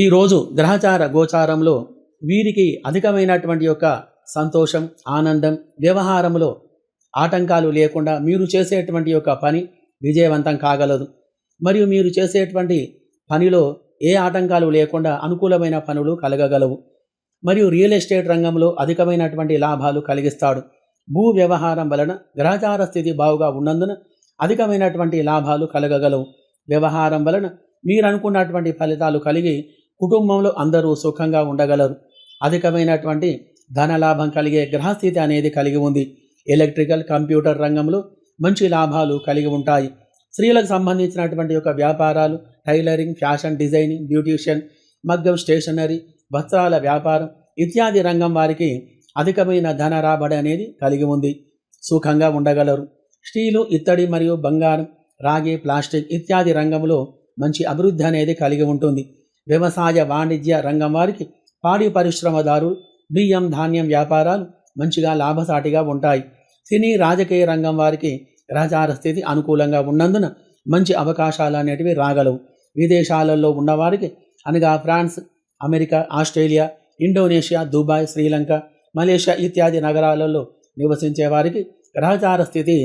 ఈరోజు గ్రహచార గోచారంలో వీరికి అధికమైనటువంటి యొక్క సంతోషం ఆనందం వ్యవహారంలో ఆటంకాలు లేకుండా మీరు చేసేటువంటి యొక్క పని విజయవంతం కాగలదు. మరియు మీరు చేసేటువంటి పనిలో ఏ ఆటంకాలు లేకుండా అనుకూలమైన పనులు కలగగలవు. మరియు రియల్ ఎస్టేట్ రంగంలో అధికమైనటువంటి లాభాలు కలిగిస్తాడు. భూ వ్యవహారం వలన గ్రహచార స్థితి బాగుగా ఉన్నందున అధికమైనటువంటి లాభాలు కలగగలవు. వ్యవహారం వలన మీరు అనుకున్నటువంటి ఫలితాలు కలిగి కుటుంబంలో అందరూ సుఖంగా ఉండగలరు. అధికమైనటువంటి ధనలాభం కలిగే గ్రహస్థితి అనేది కలిగి ఉంది. ఎలక్ట్రికల్ కంప్యూటర్ రంగంలో మంచి లాభాలు కలిగి ఉంటాయి. స్త్రీలకు సంబంధించినటువంటి యొక్క వ్యాపారాలు టైలరింగ్ ఫ్యాషన్ డిజైనింగ్ బ్యూటీషియన్ మగ్గం స్టేషనరీ వస్త్రాల వ్యాపారం ఇత్యాది రంగం వారికి అధికమైన ధన రాబడి అనేది కలిగి ఉంది. సుఖంగా ఉండగలరు. స్టీలు ఇత్తడి మరియు బంగారం రాగి ప్లాస్టిక్ ఇత్యాది రంగంలో మంచి అభివృద్ధి అనేది కలిగి ఉంటుంది. వ్యవసాయ వాణిజ్య రంగం వారికి పాడి పరిశ్రమదారులు బియ్యం ధాన్యం వ్యాపారాలు మంచిగా లాభసాటిగా ఉంటాయి. సినీ రాజకీయ రంగం వారికి గ్రహచార స్థితి అనుకూలంగా ఉన్నందున మంచి అవకాశాలు అనేటివి రాగలవు. విదేశాలలో ఉన్నవారికి అనగా France America Australia Indonesia Dubai Sri Lanka Malaysia ఇత్యాది నగరాలలో నివసించే వారికి గ్రహచార స్థితి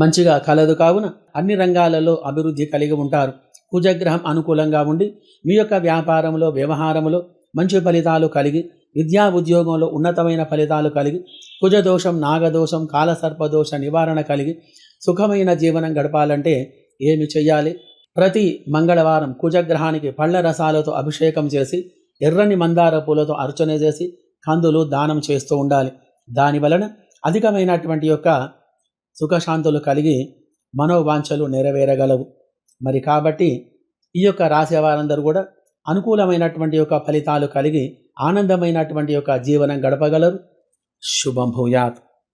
మంచిగా కలదు కావున అన్ని రంగాలలో అభివృద్ధి కలిగి ఉంటారు. కుజగ్రహం అనుకూలంగా ఉండి మీ యొక్క వ్యాపారంలో వ్యవహారంలో మంచి ఫలితాలు కలిగి విద్యా ఉద్యోగంలో ఉన్నతమైన ఫలితాలు కలిగి కుజదోషం నాగదోషం కాలసర్పదోష నివారణ కలిగి సుఖమైన జీవనం గడపాలంటే ఏమి చేయాలి ప్రతి మంగళవారం కుజగ్రహానికి పళ్ళ రసాలతో అభిషేకం చేసి ఎర్రని మందార పూలతో అర్చన చేసి కందులు దానం చేస్తూ ఉండాలి. దాని వలన అధికమైనటువంటి యొక్క సుఖశాంతులు కలిగి మనోవాంఛలు నెరవేరగలవు. మరి కాబట్టి ఈ యొక్క రాసే వారందరూ కూడా అనుకూలమైనటువంటి యొక్క ఫలితాలు కలిగి ఆనందమైనటువంటి యొక్క జీవనం గడపగలరు. శుభం భూయాత్.